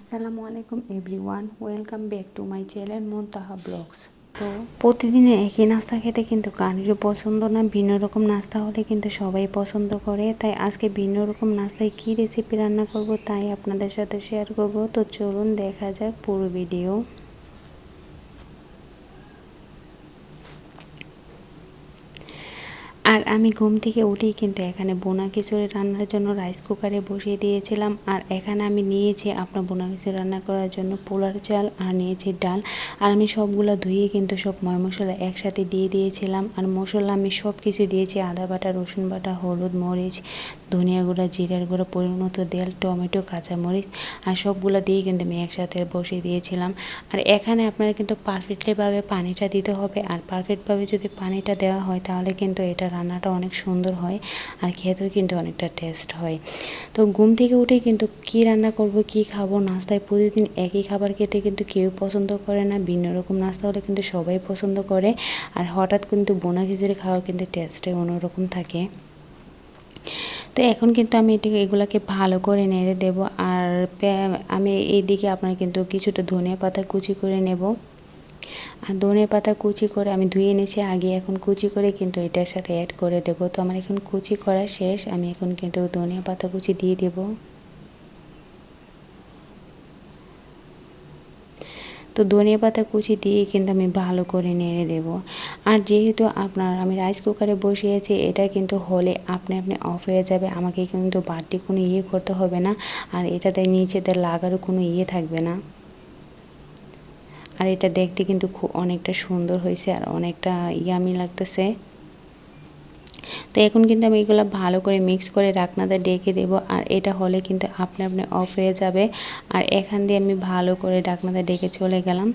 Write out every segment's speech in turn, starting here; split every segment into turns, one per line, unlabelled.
আসসালামু আলাইকুম, everyone. Welcome back to my channel Muntaha blogs. তো, প্রতিদিনে একই নাস্তা খেতে কিন্তু কারিরও পছন্দ না। ভিন্ন রকম নাস্তা হলে কিন্তু সবাই পছন্দ করে। তাই আজকে ভিন্ন রকম নাস্তায় কী রেসিপি রান্না করব তাই আপনাদের সাথে শেয়ার করব। তো চলুন দেখা যাক পুরো ভিডিও আর আমি ঘুম থেকে উঠেই কিন্তু এখানে বোনা খিচুড়ি রান্নার জন্য রাইস কুকারে বসিয়ে দিয়েছিলাম। আর এখানে আমি নিয়েছি আপনার বোনা খিচুড়ি রান্না করার জন্য পোলার চাল আর নিয়েছি ডাল। আর আমি সবগুলো ধুয়ে কিন্তু সব ময় মশলা একসাথে দিয়ে দিয়েছিলাম। আর মশলা আমি সব কিছু দিয়েছি, আদা বাটা, রসুন বাটা, হলুদ মরিচ, ধনিয়া গুঁড়া, জিরার গুঁড়া, পরিমাণ মতো তেল, টমেটো, কাঁচামরিচ আর সবগুলো দিয়ে কিন্তু আমি একসাথে বসিয়ে দিয়েছিলাম। আর এখানে আপনারা কিন্তু পারফেক্টলিভাবে পানিটা দিতে হবে। আর পারফেক্টভাবে যদি পানিটা দেওয়া হয় তাহলে কিন্তু এটা রান্নাটা অনেক সুন্দর হয় আর খেতেও কিন্তু অনেকটা টেস্ট হয়। তো ঘুম থেকে উঠে কিন্তু কি রান্না করব, কি খাব, নাস্তায় প্রতিদিন একই খাবার খেতে কিন্তু কেউ পছন্দ করে না, ভিন্ন রকম নাস্তা হলে কিন্তু সবাই পছন্দ করে আর হঠাৎ কিন্তু বোনা খিচুড়ি খাওয়ার কিন্তু টেস্টে অন্যরকম থাকে। তো এখন কিন্তু আমি এটি এগুলাকে ভালো করে নেড়ে দেব আর আমি এইদিকে আপনার কিন্তু কিছুটা ধনিয়া পাতা কুচি করে নেব। আর ধনে পাতা কুচি করে আমি ধুয়ে নিয়েছি আগে এখন কুচি করে কিন্তু এটার সাথে অ্যাড করে দেব। তো আমার এখন কুচি করা শেষ, আমি এখন কিন্তু ধনিয়া পাতা কুচি দিয়ে দেবো। তো ধনিয়া পাতা কুচি দিয়ে কিন্তু আমি ভালো করে নেড়ে দেব। আর যেহেতু আপনার, আমি রাইস কুকারে বসিয়েছি এটা কিন্তু হলে আপনি আপনি অফ হয়ে যাবে, আমাকে কিন্তু বাড়তি কোনো ইয়ে করতে হবে না। আর এটাতে নিচেতে লাগারও কোনো ইয়ে থাকবে না। আর এটা দেখতে কিন্তু খুব অনেকটা সুন্দর হয়েছে আর অনেকটা ইয়ামি লাগতেছে। তো এখন কিন্তু আমি এগুলো ভালো করে মিক্স করে রাখনাতে ডেকে দেব আর এটা হলে কিন্তু আপনি আপনি অফ হয়ে যাবে। আর এখান দিয়ে আমি ভালো করে ডাকনাতে ডেকে চলে গেলাম।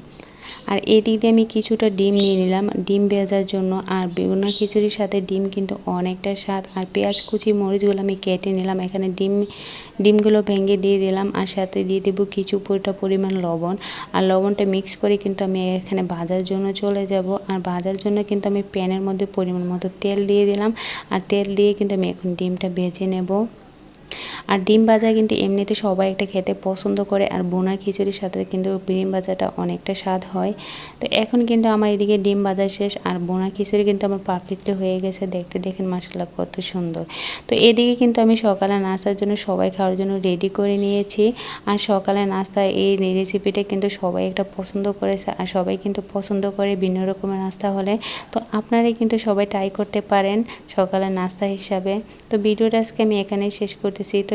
আর এই দিক দিয়ে আমি কিছুটা ডিম নিয়ে নিলাম। ডিম ভেজার জন্য আর বিভিন্ন খিচুড়ির সাথে ডিম কিন্তু অনেকটা স্বাদ। আর পেঁয়াজ, কুচি, মরিচগুলো আমি কেটে নিলাম। এখানে ডিম, ডিমগুলো ভেঙে দিয়ে দিলাম। আর সাথে দিয়ে দেবো কিছু পরিমাণ লবণ। আর লবণটা মিক্স করে কিন্তু আমি এখানে ভাজার জন্য চলে যাব। আর ভাজার জন্য কিন্তু আমি প্যানের মধ্যে পরিমাণ মতো তেল দিয়ে দিলাম। আর তেল দিয়ে কিন্তু আমি এখন ডিমটা ভেজে নেব। আর ডিম ভাজা কিন্তু এমনিতে সবাই একটা খেতে পছন্দ করে, আর বোনা খিচুড়ির সাথে কিন্তু ডিম ভাজাটা অনেকটা স্বাদ হয়। তো এখন কিন্তু আমার এদিকে ডিম ভাজা শেষ, আর বোনা খিচুড়ি কিন্তু আমার পারফেক্টলি হয়ে গেছে। দেখতে দেখেন মাসাল্লাহ কত সুন্দর। তো এদিকে কিন্তু আমি সকালে নাস্তার জন্য সবাই খাওয়ার জন্য রেডি করে নিয়েছি। আর সকালে নাস্তা এই রেসিপিটা কিন্তু সবাই একটা পছন্দ করেছে, আর সবাই কিন্তু পছন্দ করে ভিন্ন রকমের নাস্তা হলে। তো আপনারাই কিন্তু সবাই ট্রাই করতে পারেন সকালে নাস্তা হিসাবে। তো ভিডিওটা আজকে আমি এখানেই শেষ করতেছি। তো